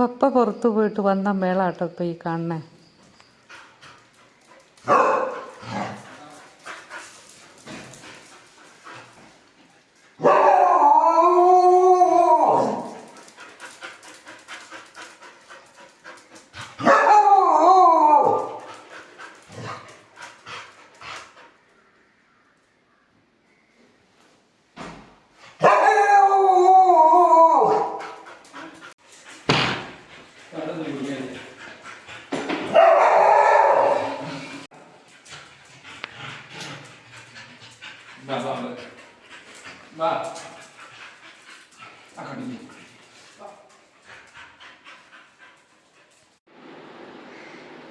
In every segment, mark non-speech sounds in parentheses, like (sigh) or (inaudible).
പപ്പ പുറത്ത് പോയിട്ട് വന്ന മേളാട്ടോ ഇപ്പം ഈ കാണണേ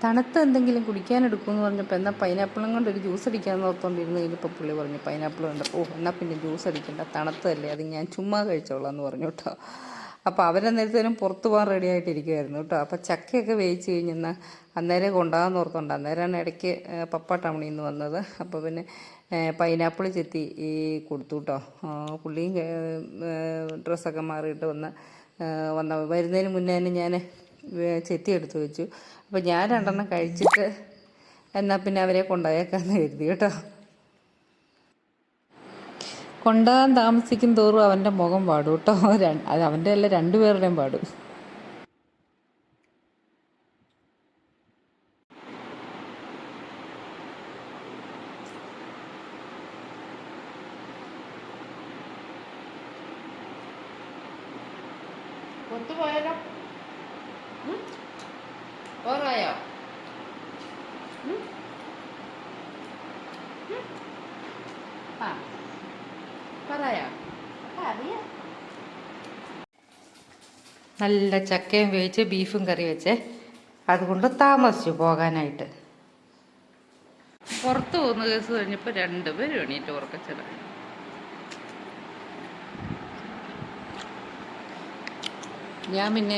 തണുത്ത എന്തെങ്കിലും കുടിക്കാൻ എടുക്കുമെന്ന് പറഞ്ഞപ്പോൾ എന്നാൽ പൈനാപ്പിളും കൊണ്ട് ഒരു ജ്യൂസ് അടിക്കാമെന്ന് ഓർത്തുകൊണ്ടിരുന്ന് കഴിഞ്ഞപ്പോൾ പുള്ളി പറഞ്ഞു പൈനാപ്പിൾ ഉണ്ട് ഓ എന്നാൽ പിന്നെ ജ്യൂസ് അടിക്കണ്ട. തണുത്തതല്ലേ അത് ഞാൻ ചുമ്മാ കഴിച്ചോളാം എന്ന് പറഞ്ഞു കേട്ടോ. അപ്പോൾ അവരന്നേരത്തേനും പുറത്ത് പോകാൻ റെഡി ആയിട്ടിരിക്കുമായിരുന്നു കേട്ടോ. അപ്പോൾ ചക്കയൊക്കെ വേവിച്ച് കഴിഞ്ഞെന്നാൽ അന്നേരം കൊണ്ടാകാൻ ഓർത്തുണ്ട് അന്നേരമാണ് ഇടയ്ക്ക് പപ്പ ടൗണിൽ നിന്ന് വന്നത്. അപ്പോൾ പിന്നെ പൈനാപ്പിൾ ചെത്തി ഈ കൊടുത്തു കേട്ടോ. പുള്ളിയും ഡ്രസ്സൊക്കെ മാറിയിട്ട് വന്ന് വന്ന വരുന്നതിന് മുന്നേ തന്നെ ഞാൻ ചെത്തി എടുത്ത് വെച്ചു. അപ്പോൾ ഞാൻ രണ്ടെണ്ണം കഴിച്ചിട്ട് എന്നാൽ പിന്നെ അവരെ കൊണ്ടുപോയേക്കാന്ന് കരുതി കേട്ടോ. കൊണ്ടുപോകാൻ താമസിക്കും തോറും അവന്റെ മുഖം പാടും കേട്ടോ. അത് അവന്റെ അല്ല രണ്ടുപേരുടെയും പാടും. ഒത്തുപോയാലോ ഓറായോ പറയാ നല്ല ചക്കയും വേവിച്ച് ബീഫും കറി വെച്ചേ. അതുകൊണ്ട് താമസിച്ചു പോകാനായിട്ട്. പുറത്ത് പോകുന്ന കേസ് കഴിഞ്ഞപ്പോൾ രണ്ടുപേരും എണീറ്റ് ഉറക്കച്ചത് ഞാൻ പിന്നെ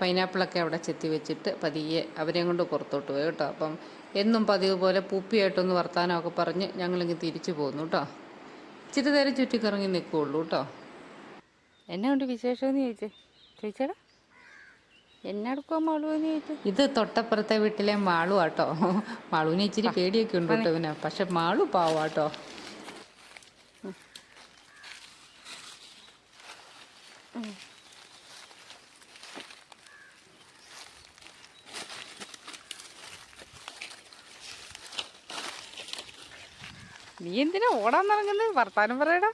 പൈനാപ്പിളൊക്കെ അവിടെ ചെത്തി വെച്ചിട്ട് പതിയെ അവരെയും കൊണ്ട് പുറത്തോട്ട് പോയി കേട്ടോ. അപ്പം എന്നും പതിവ് പോലെ പൂപ്പിയായിട്ടൊന്ന് വർത്താനമൊക്കെ പറഞ്ഞ് ഞങ്ങളിങ്ങ് തിരിച്ചു പോന്നു കേട്ടോ. ഇച്ചിരി നേരം ചുറ്റിക്കറങ്ങി നിൽക്കുകയുള്ളൂ കേട്ടോ. എന്നെ കൊണ്ട് വിശേഷമെന്ന് ചോദിച്ചേ? ചോദിച്ചേടാ ഇത് തൊട്ടപ്പുറത്തെ വീട്ടിലെ മാളു ആട്ടോ മാളുവിന് ഇച്ചിരി പേടിയൊക്കെ ഉണ്ട് കേട്ടോ പിന്നെ പക്ഷെ മാളു പാവാട്ടോ നീ എന്തിനാ ഓടാൻ തുടങ്ങുന്നത് വർത്താനം പറയടാ.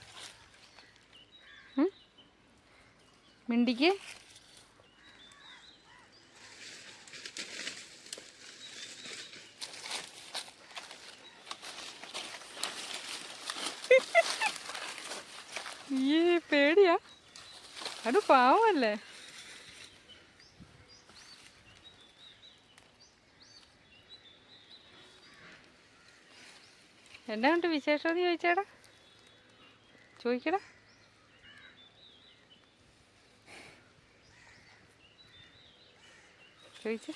മിണ്ടിക്ക്. ഈ പേടിയാ. അത് പാവല്ലേ എന്നാ ഉണ്ട് വിശേഷം എന്ന് ചോദിച്ചേടാ? ചോദിക്കടാ. ചോദിച്ചു.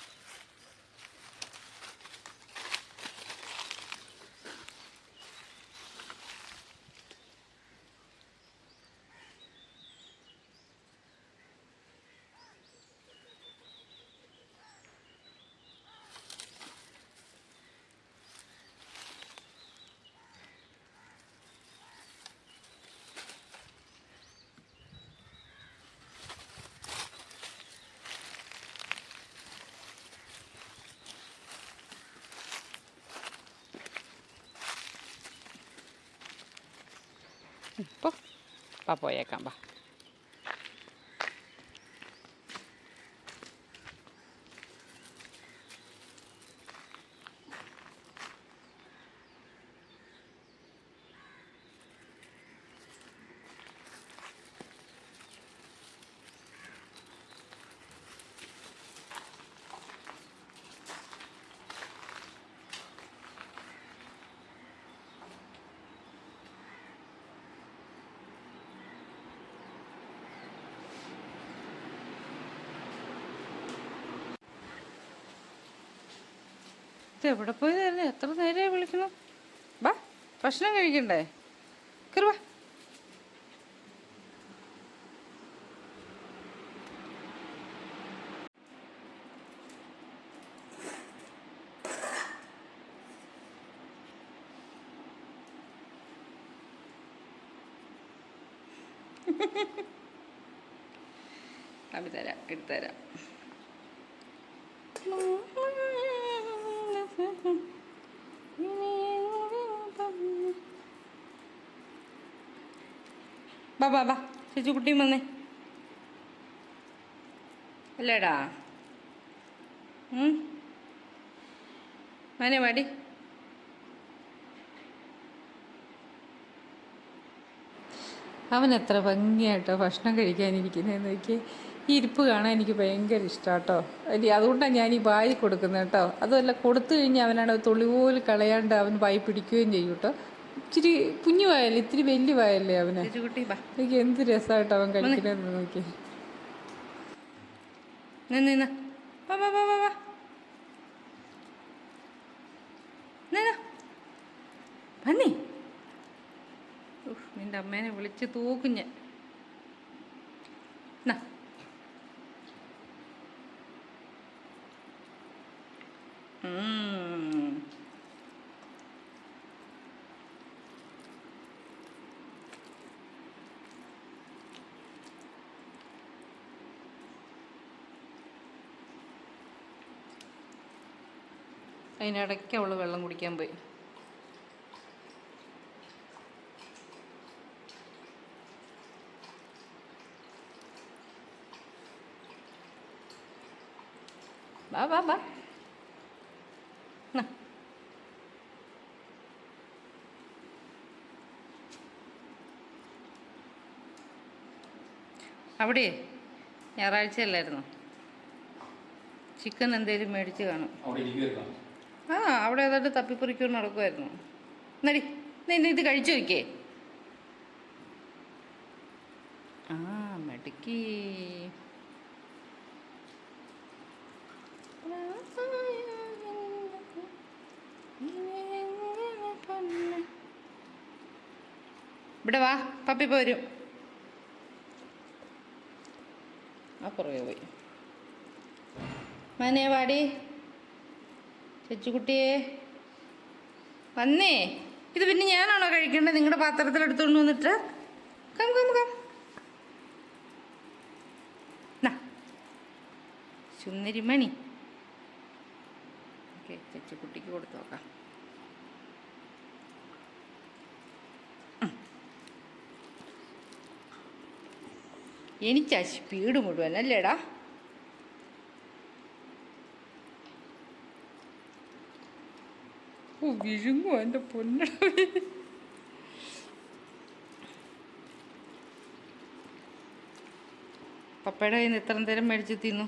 പാ പോയേക്കാം പാ ഇത് എവിടെ പോയി നേരം എത്ര നേരമായി വിളിക്കണം വാ ഭക്ഷണം കഴിക്കണ്ടേ? കയറുവാ (laughs) അഭിതരാം എടുത്തരാം. തരാം എടുത്തുതരാം ബാ ബാ ബാ. ചേച്ചി കുട്ടിയും വന്നേ. അല്ലേടാ? മനെ വാടി. അവൻ എത്ര ഭംഗിയായിട്ടോ ഭക്ഷണം കഴിക്കാനിരിക്കുന്നതെന്ന് നോക്കി ഈ ഇരിപ്പ് കാണാൻ എനിക്ക് ഭയങ്കര ഇഷ്ടമാട്ടോ അല്ലെ അതുകൊണ്ടാണ് ഞാൻ ഈ വായി കൊടുക്കുന്നത് കേട്ടോ. അതല്ല കൊടുത്തു കഴിഞ്ഞാൽ അവനാണ് തുള്ളി പോലെ കളയാണ്ട് അവൻ വായി പിടിക്കുകയും ചെയ്യും കേട്ടോ ഇച്ചിരി കുഞ്ഞു വായല്ലേ? ഇത്തിരി വലിയ വായല്ലേ അവന്? എനിക്ക് എന്ത് രസമായിട്ട് അവൻ കഴിക്കണെന്ന് നോക്കി. നിന്റെ അമ്മേനെ വിളിച്ച് തൂക്കും ഞാൻ നാ. ഉം. അതിനിടയ്ക്ക് അവൾ വെള്ളം കുടിക്കാൻ പോയി. ബാ ബാ ബാ. അവിടെ ഞായറാഴ്ച അല്ലായിരുന്നു ചിക്കൻ എന്തേലും മേടിച്ച് കാണും. ആ അവിടെ ഏതാണ്ട് തപ്പിപ്പറിക്കൊണ്ട് നടക്കുമായിരുന്നു നടി നീ ഇത് കഴിച്ചു വയ്ക്കേ ആ മെടുക്കി. ഇവിടെ വാ പപ്പി പോരും ആ പുറകെ പോയി. മനെ വാടി. ചേച്ചിക്കുട്ടിയെ വന്നേ. ഇത് പിന്നെ ഞാനാണോ കഴിക്കേണ്ടത്? നിങ്ങളുടെ പാത്രത്തിൽ എടുത്തുകൊണ്ട് വന്നിട്ട്? Come come come. നാ. സുന്ദരിമണി. ഓക്കെ ചേച്ചിക്കുട്ടിക്ക് കൊടുത്തു നോക്കാം. എനിക്കാ സ്പീഡ് മുഴുവൻ അല്ലേടാ? ഓ വിഴുങ്ങോ എന്റെ പൊന്നട പപ്പയുടെ കയ്യിൽ നിന്ന് എത്ര നേരം മേടിച്ച് തിന്നു?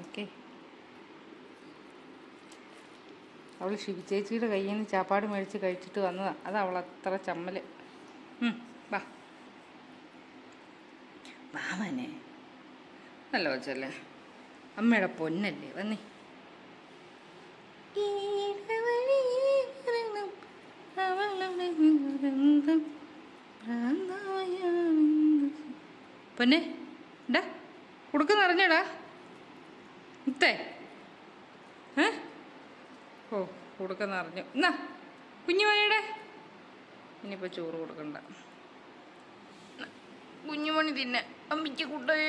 ഓക്കെ അവൾ ശിവചേച്ചിയുടെ കയ്യിൽ നിന്ന് ചാപ്പാട് മേടിച്ച് കഴിച്ചിട്ട് വന്നതാണ് അത് അവൾ അത്ര ചമ്മൽ. ഉം, വാ. വാ നല്ല വച്ചല്ലേ അമ്മയുടെ പൊന്നല്ലേ വന്നേ. പൊന്നെ ഡാ കൊടുക്കുന്ന അറിഞ്ഞടാ. മുത്തേ. ഏ? ഓ കൊടുക്കുന്ന അറിഞ്ഞു. എന്നാ കുഞ്ഞുമണിയുടെ ഇനിയിപ്പോൾ ചോറ് കൊടുക്കണ്ട. കുഞ്ഞുമണി തിന്നെ. അമ്മിക്ക് കുട്ടേ.